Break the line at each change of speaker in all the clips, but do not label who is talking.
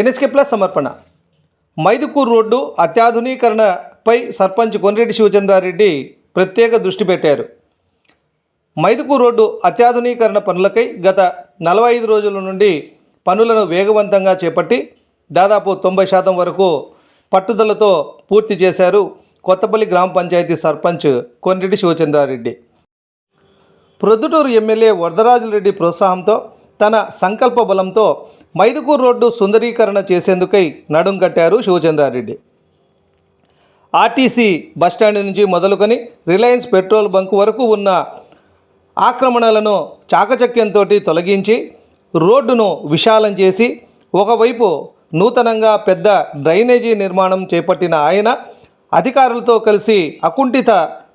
NSK plus సమర్పణ. Mydukur road అత్యాధునీకరణపై సర్పంచ్ కొనిరెడ్డి శివచంద్రారెడ్డి ప్రత్యేక దృష్టి పెట్టారు. మైదుకూరు రోడ్డు అత్యాధునీకరణ పనులకై గత నలభై ఐదు రోజుల నుండి పనులను వేగవంతంగా చేపట్టి దాదాపు తొంభై శాతం వరకు పట్టుదలతో పూర్తి చేశారు కొత్తపల్లి గ్రామ పంచాయతీ సర్పంచ్ కొనిరెడ్డి శివచంద్రారెడ్డి. ప్రొద్దుటూరు ఎమ్మెల్యే వరదరాజులరెడ్డి ప్రోత్సాహంతో తన సంకల్ప బలంతో మైదుకూరు రోడ్డు సుందరీకరణ చేసేందుకై నడుం కట్టారు శివచంద్రారెడ్డి. ఆర్టీసీ బస్టాండ్ నుంచి మొదలుకొని రిలయన్స్ పెట్రోల్ బంక్ వరకు ఉన్న ఆక్రమణలను చాకచక్యంతో తొలగించి రోడ్డును విశాలం చేసి ఒకవైపు నూతనంగా పెద్ద డ్రైనేజీ నిర్మాణం చేపట్టిన ఆయన అధికారులతో కలిసి అకుంఠిత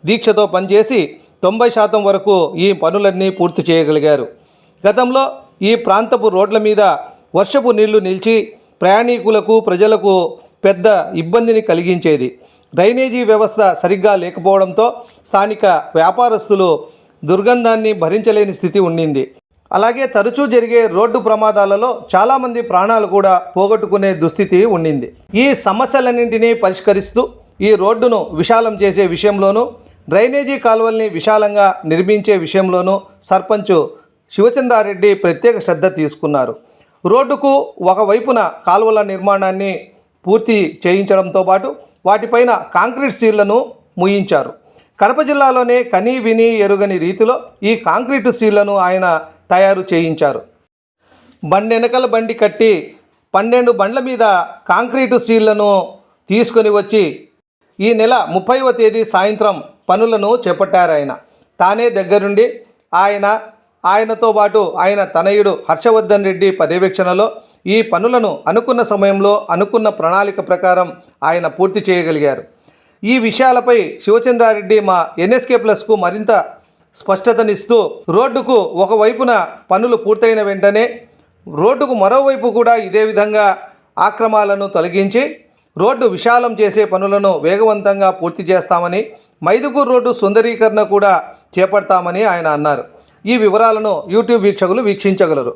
దీక్షతో పనిచేసి తొంభై శాతం వరకు ఈ పనులన్నీ పూర్తి చేయగలిగారు. గతంలో ఈ ప్రాంతపు రోడ్ల మీద వర్షపు నీళ్ళు నిలిచి ప్రయాణికులకు ప్రజలకు పెద్ద ఇబ్బందిని కలిగించేది. డ్రైనేజీ వ్యవస్థ సరిగ్గా లేకపోవడంతో స్థానిక వ్యాపారస్తులు దుర్గంధాన్ని భరించలేని స్థితి ఉండింది. అలాగే తరచూ జరిగే రోడ్డు ప్రమాదాలలో చాలామంది ప్రాణాలు కూడా పోగొట్టుకునే దుస్థితి ఉండింది. ఈ సమస్యలన్నింటినీ పరిష్కరిస్తూ ఈ రోడ్డును విశాలం చేసే విషయంలోనూ డ్రైనేజీ కాలువల్ని విశాలంగా నిర్మించే విషయంలోనూ సర్పంచ్ శివచంద్రారెడ్డి ప్రత్యేక శ్రద్ధ తీసుకున్నారు. రోడ్డుకు ఒకవైపున కాలువల నిర్మాణాన్ని పూర్తి చేయించడంతో పాటు వాటిపైన కాంక్రీట్ సీళ్ళను ముయించారు. కడప జిల్లాలోనే కనీ విని ఎరుగని రీతిలో ఈ కాంక్రీటు సీళ్ళను ఆయన తయారు చేయించారు. బండి బండి కట్టి పన్నెండు బండ్ల మీద కాంక్రీటు సీళ్ళను తీసుకొని వచ్చి ఈ నెల ముప్పైవ తేదీ సాయంత్రం పనులను చేపట్టారు ఆయన తానే దగ్గరుండి ఆయన ఆయనతో పాటు ఆయన తనయుడు హర్షవర్ధన్ రెడ్డి పర్యవేక్షణలో ఈ పనులను అనుకున్న సమయంలో అనుకున్న ప్రణాళిక ప్రకారం ఆయన పూర్తి చేయగలిగారు. ఈ విషయాలపై శివచంద్రారెడ్డి మా ఎన్ఎస్కే ప్లస్కు మరింత స్పష్టతనిస్తూ రోడ్డుకు ఒకవైపున పనులు పూర్తయిన వెంటనే రోడ్డుకు మరోవైపు కూడా ఇదే విధంగా ఆక్రమాలను తొలగించి రోడ్డు విశాలం చేసే పనులను వేగవంతంగా పూర్తి చేస్తామని మైదుగూరు రోడ్డు సుందరీకరణ కూడా చేపడతామని ఆయన అన్నారు. ఈ వివరాలను యూట్యూబ్ వీక్షకులు వీక్షించగలరు.